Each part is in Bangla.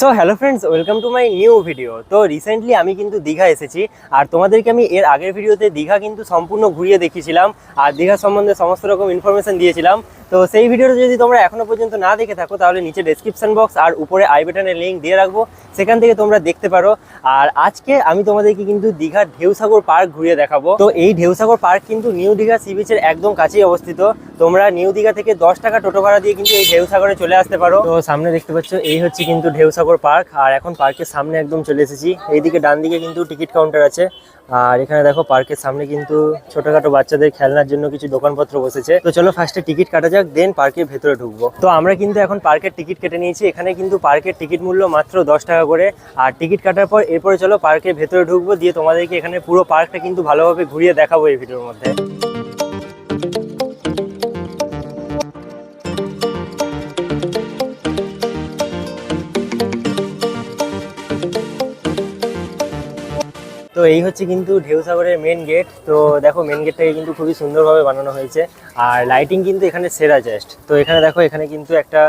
So hello friends welcome to my new video তো রিসেন্টলি আমি কিন্তু দীঘা এসেছি, আর তোমাদেরকে আমি এর আগের ভিডিওতে দীঘা কিন্তু সম্পূর্ণ ঘুরিয়ে দেখিয়েছিলাম, আর দীঘা সম্বন্ধে সমস্ত রকম ইনফরমেশান দিয়েছিলাম। তো সেই ভিডিওটা যদি তোমরা এখনও পর্যন্ত না দেখে থাকো, তাহলে নিচে ডেসক্রিপশন বক্স আর উপরে আই বাটনের লিঙ্ক দিয়ে রাখব। সেখান থেকে তোমরা দেখতে পারো। আর আজকে আমি তোমাদেরকে কিন্তু দীঘার ঢেউসাগর পার্ক ঘুরিয়ে দেখাবো। তো এই ঢেউসাগর পার্ক কিন্তু নিউ দীঘা সি বিচের একদম কাছেই অবস্থিত। তোমরা নিউ দীঘা থেকে দশ টাকা টোটো ভাড়া দিয়ে কিন্তু এই ঢেউসাগরে চলে আসতে পারো। তো সামনে দেখতে পাচ্ছ, এই হচ্ছে কিন্তু ঢেউসাগর পার্ক। আর এখন পার্কের সামনে একদম চলে এসেছি। এইদিকে ডান দিকে কিন্তু টিকিট কাউন্টার আছে। আর এখানে দেখো পার্কের সামনে কিন্তু ছোটখাটো বাচ্চাদের খেলনার জন্য কিছু দোকানপত্র বসেছে। তো চলো ফার্স্টে টিকিট কাটা যাক দেন পার্কের ভেতরে ঢুকবো। তো আমরা কিন্তু এখন পার্কের টিকিট কেটে নিয়েছি। এখানে কিন্তু পার্কের টিকিট মূল্য মাত্র দশ টাকা করে। আর টিকিট কাটার পর এরপরে চলো পার্কের ভেতরে ঢুকবো। দিয়ে তোমাদেরকে এখানে পুরো পার্কটা কিন্তু ভালোভাবে ঘুরিয়ে দেখাবো এই ভিডিওর মধ্যে। তো এই হচ্ছে কিন্তু ঢেউ সাগরের মেন গেট তো দেখো মেন গেটটাকে কিন্তু খুবই সুন্দরভাবে বানানো হয়েছে। আর লাইটিং কিন্তু এখানে সেরা জাস্ট তো এখানে দেখো, এখানে কিন্তু একটা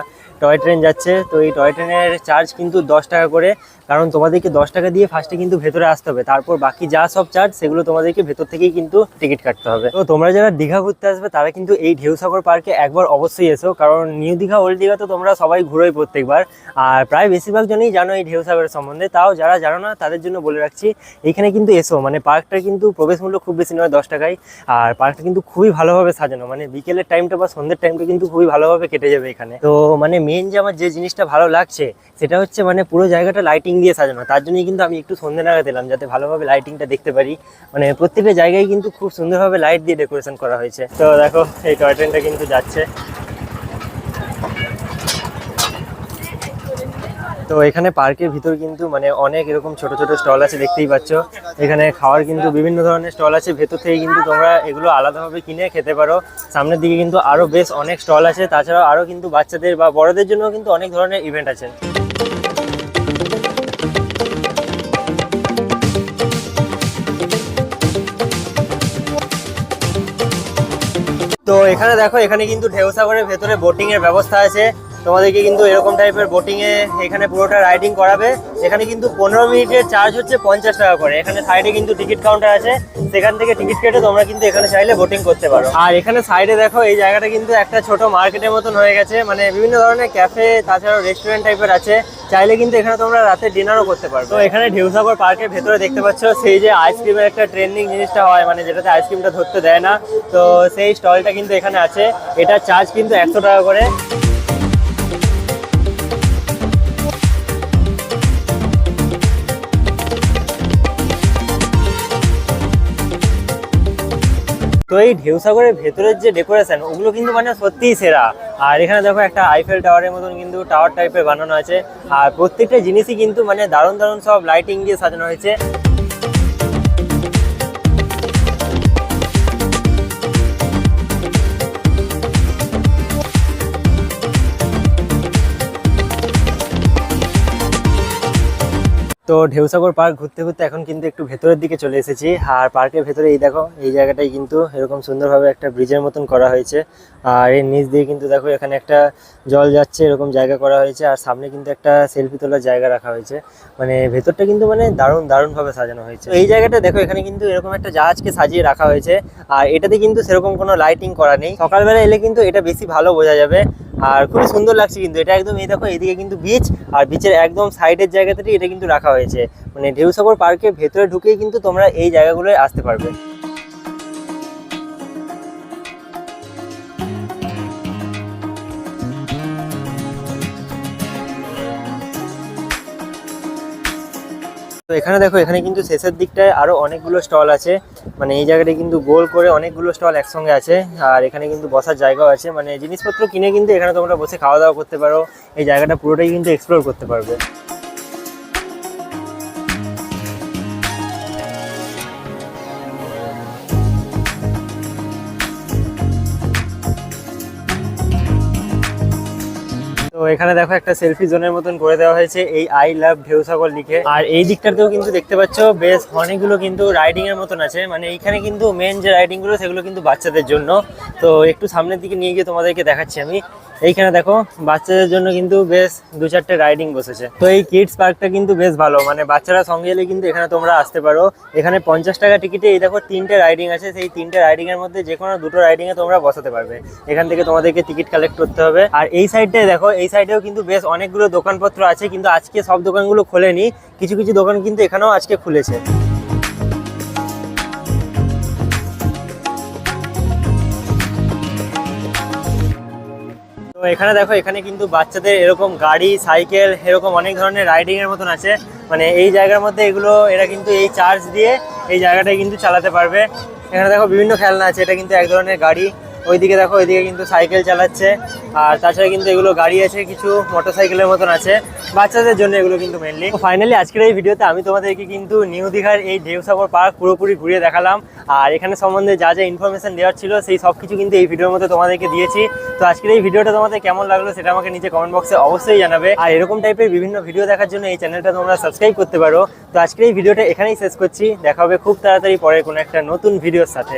টয় ট্রেন যাচ্ছে। তো এই টয় ট্রেনের চার্জ কিন্তু দশ টাকা করে। কারণ তোমাদেরকে দশ টাকা দিয়ে ফার্স্টে কিন্তু ভেতরে আসতে হবে। তারপর বাকি যা সব চার্জ সেগুলো তোমাদেরকে ভেতর থেকেই কিন্তু টিকিট কাটতে হবে। তো তোমরা যারা দীঘা ঘুরতে আসবে, তারা কিন্তু এই ঢেউসাগর পার্কে একবার অবশ্যই এসো। কারণ নিউ দীঘা ওল্ড দীঘা তো তোমরা সবাই ঘুরোই প্রত্যেকবার। আর প্রায় বেশিরভাগ জনই জানো এই ঢেউসাগরের সম্বন্ধে। তাও যারা জানো না, তাদের জন্য বলে রাখছি, এখানে কিন্তু এসো। মানে পার্কটা কিন্তু প্রবেশ মূল্য খুব বেশি নয়, দশ টাকায় আর পার্কটা কিন্তু খুবই ভালোভাবে সাজানো। মানে বিকেলের টাইমটা বা সন্ধ্যের টাইমটা কিন্তু খুবই ভালোভাবে কেটে যাবে এখানে। তো মানে মেন যে আমার যে জিনিসটা ভালো লাগছে, সেটা হচ্ছে মানে পুরো জায়গাটা লাইটিং দিয়ে সাজানো। তার জন্যই কিন্তু আমি একটু সন্ধ্যে নাগাদ দিলাম যাতে ভালোভাবে লাইটিংটা দেখতে পারি। মানে প্রত্যেকটা জায়গায় কিন্তু খুব সুন্দরভাবে লাইট দিয়ে ডেকোরেশন করা হয়েছে। তো দেখো, এই টয় ট্রেনটা কিন্তু যাচ্ছে। তো এখানে পার্কের ভিতর কিন্তু মানে অনেক এরকম ছোট ছোট স্টল আছে, দেখতেই পাচ্ছ। এখানে খাওয়ার কিন্তু বিভিন্ন ধরনের স্টল আছে। ভেতর থেকে কিন্তু তোমরা এগুলো আলাদাভাবে কিনে খেতে পারো। সামনের দিকে কিন্তু আরও বেশ অনেক স্টল আছে। তাছাড়াও আরও কিন্তু বাচ্চাদের বা বড়দের জন্য কিন্তু অনেক ধরনের ইভেন্ট আছে। তো এখানে দেখো, এখানে কিন্তু ঢেউসাগরের ভেতরে বোটিং এর ব্যবস্থা আছে। তোমাদেরকে কিন্তু এরকম টাইপের বোটিং এ এখানে পুরোটা রাইডিং করাবে। এখানে কিন্তু পনেরো মিনিটের চার্জ হচ্ছে পঞ্চাশ টাকা করে। এখানে সাইডে কিন্তু টিকিট কাউন্টার আছে। সেখান থেকে টিকিট কেটে তোমরা কিন্তু এখানে চাইলে বোটিং করতে পারো। আর এখানে সাইডে দেখো, এই জায়গাটা কিন্তু একটা ছোট মার্কেটের মতন হয়ে গেছে। মানে বিভিন্ন ধরনের ক্যাফে তাছাড়াও রেস্টুরেন্ট টাইপের আছে। চাইলে কিন্তু এখানে তোমরা রাতে ডিনারও করতে পারো তো এখানে ঢেউসাগর পার্কের ভেতরে দেখতে পাচ্ছ, সেই যে আইসক্রিমের একটা ট্রেন্ডিং জিনিসটা হয় মানে যেটাতে আইসক্রিমটা ধরতে দেয় না। তো সেই স্টলটা কিন্তু এখানে আছে। এটা চার্জ কিন্তু একশো টাকা করে। তো এই ঢেউ সাগরের ভেতরের যে ডেকোরেশন ওগুলো কিন্তু মানে সত্যিই সেরা। আর এখানে দেখো একটা আইফেল টাওয়ারের মতন কিন্তু টাওয়ার টাইপের বানানো আছে। আর প্রত্যেকটা জিনিসই কিন্তু মানে দারুণ দারুণ সব লাইটিং দিয়ে সাজানো হয়েছে। তো ঢেউসাগর পার্ক ঘুরতে ঘুরতে এখন কিন্তু একটু ভেতরের দিকে চলে এসেছি। আর পার্কের ভেতরে এই দেখো, এই জায়গাটাই কিন্তু এরকম সুন্দরভাবে একটা ব্রিজের মতন করা হয়েছে। আর এর নিচ দিয়ে কিন্তু দেখো, এখানে একটা জল যাচ্ছে, এরকম জায়গা করা হয়েছে। আর সামনে কিন্তু একটা সেলফি তোলার জায়গা রাখা হয়েছে। মানে ভেতরটা কিন্তু মানে দারুণ, দারুণভাবে সাজানো হয়েছে। এই জায়গাটা দেখো, এখানে কিন্তু এরকম একটা জাহাজকে সাজিয়ে রাখা হয়েছে। আর এটাতে কিন্তু সেরকম কোনো লাইটিং করা নেই। সকালবেলা এলে কিন্তু এটা বেশি ভালো বোঝা যাবে। আর খুবই সুন্দর লাগছে কিন্তু। এটা একদম, এই দেখো, এদিকে কিন্তু বিচ আর বিচের একদম সাইডের জায়গাতেই এটা কিন্তু রাখা হয়েছে। মানে ঢেউসাগর পার্কের ভেতরে ঢুকেই কিন্তু তোমরা এই জায়গাগুলোয় আসতে পারবে। তো এখানে দেখো, এখানে কিন্তু শেষের দিকটায় আরও অনেকগুলো স্টল আছে। মানে এই জায়গাটায় কিন্তু গোল করে অনেকগুলো স্টল একসঙ্গে আছে। আর এখানে কিন্তু বসার জায়গাও আছে। মানে জিনিসপত্র কিনে কিন্তু এখানে তোমরা বসে খাওয়া দাওয়া করতে পারো। এই জায়গাটা পুরোটাই কিন্তু এক্সপ্লোর করতে পারবে। তো এখানে দেখো একটা সেলফি জোনের মতন করে দেওয়া হয়েছে, এই আই লাভ ঢেউসাগর লিখে। আর এই দিকটাতেও কিন্তু দেখতে পাচ্ছ, বেশ অনেকগুলো কিন্তু রাইডিং এর মতন আছে। মানে এইখানে কিন্তু মেন যে রাইডিংগুলো, সেগুলো কিন্তু বাচ্চাদের জন্য। তো একটু সামনের দিকে নিয়ে গিয়ে তোমাদেরকে দেখাচ্ছি আমি। এইখানে দেখো, বাচ্চাদের জন্য কিন্তু বেশ দু চারটে রাইডিং বসেছে। তো এই কিডস পার্কটা কিন্তু বেশ ভালো। মানে বাচ্চারা সঙ্গে এলে কিন্তু এখানে তোমরা আসতে পারো। এখানে পঞ্চাশ টাকা টিকিটে এই দেখো তিনটে রাইডিং আছে। সেই তিনটে রাইডিং এর মধ্যে যে কোনো দুটো রাইডিং এ তোমরা বসাতে পারবে। এখান থেকে তোমাদেরকে টিকিট কালেক্ট করতে হবে। আর এই সাইডটায় দেখো এই সাইডেও কিন্তু বেশ অনেকগুলো দোকানপত্র আছে, কিন্তু আজকে সব দোকানগুলো খোলেনি। কিছু কিছু দোকান কিন্তু এখানেও আজকে খুলেছে। তো এখানে দেখো, এখানে কিন্তু বাচ্চাদের এরকম গাড়ি, সাইকেল, এরকম অনেক ধরনের রাইডিং এর মতন আছে। মানে এই জায়গার মধ্যে এগুলো, এরা কিন্তু এই চার্জ দিয়ে এই জায়গাটায় কিন্তু চালাতে পারবে। এখানে দেখো বিভিন্ন খেলনা আছে, এটা কিন্তু এক ধরনের গাড়ি। ওইদিকে দেখো, ওইদিকে কিন্তু সাইকেল চালাচ্ছে। আর তাছাড়া কিন্তু এগুলো গাড়ি আছে, কিছু মোটর সাইকেলের মতন আছে, বাচ্চাদের জন্য এগুলো কিন্তু মেনলি ফাইনালি আজকের এই ভিডিওতে আমি তোমাদেরকে কিন্তু নিউ দীঘার এই ঢেউসাগর পার্ক পুরোপুরি ঘুরিয়ে দেখালাম। আর এখানে সম্বন্ধে যা যা ইনফরমেশন দেওয়ার ছিল, সেই সব কিছু কিন্তু এই ভিডিওর মধ্যে তোমাদেরকে দিয়েছি। তো আজকের এই ভিডিওটা তোমাদের কেমন লাগল সেটা আমাকে নিচে কমেন্ট বক্সে অবশ্যই জানাবে। আর এরকম টাইপের বিভিন্ন ভিডিও দেখার জন্য এই চ্যানেলটা তোমরা সাবস্ক্রাইব করতে পারো। তো আজকের এই ভিডিওটা এখানেই শেষ করছি। দেখা হবে খুব তাড়াতাড়ি পরে কোনো একটা নতুন ভিডিওর সাথে।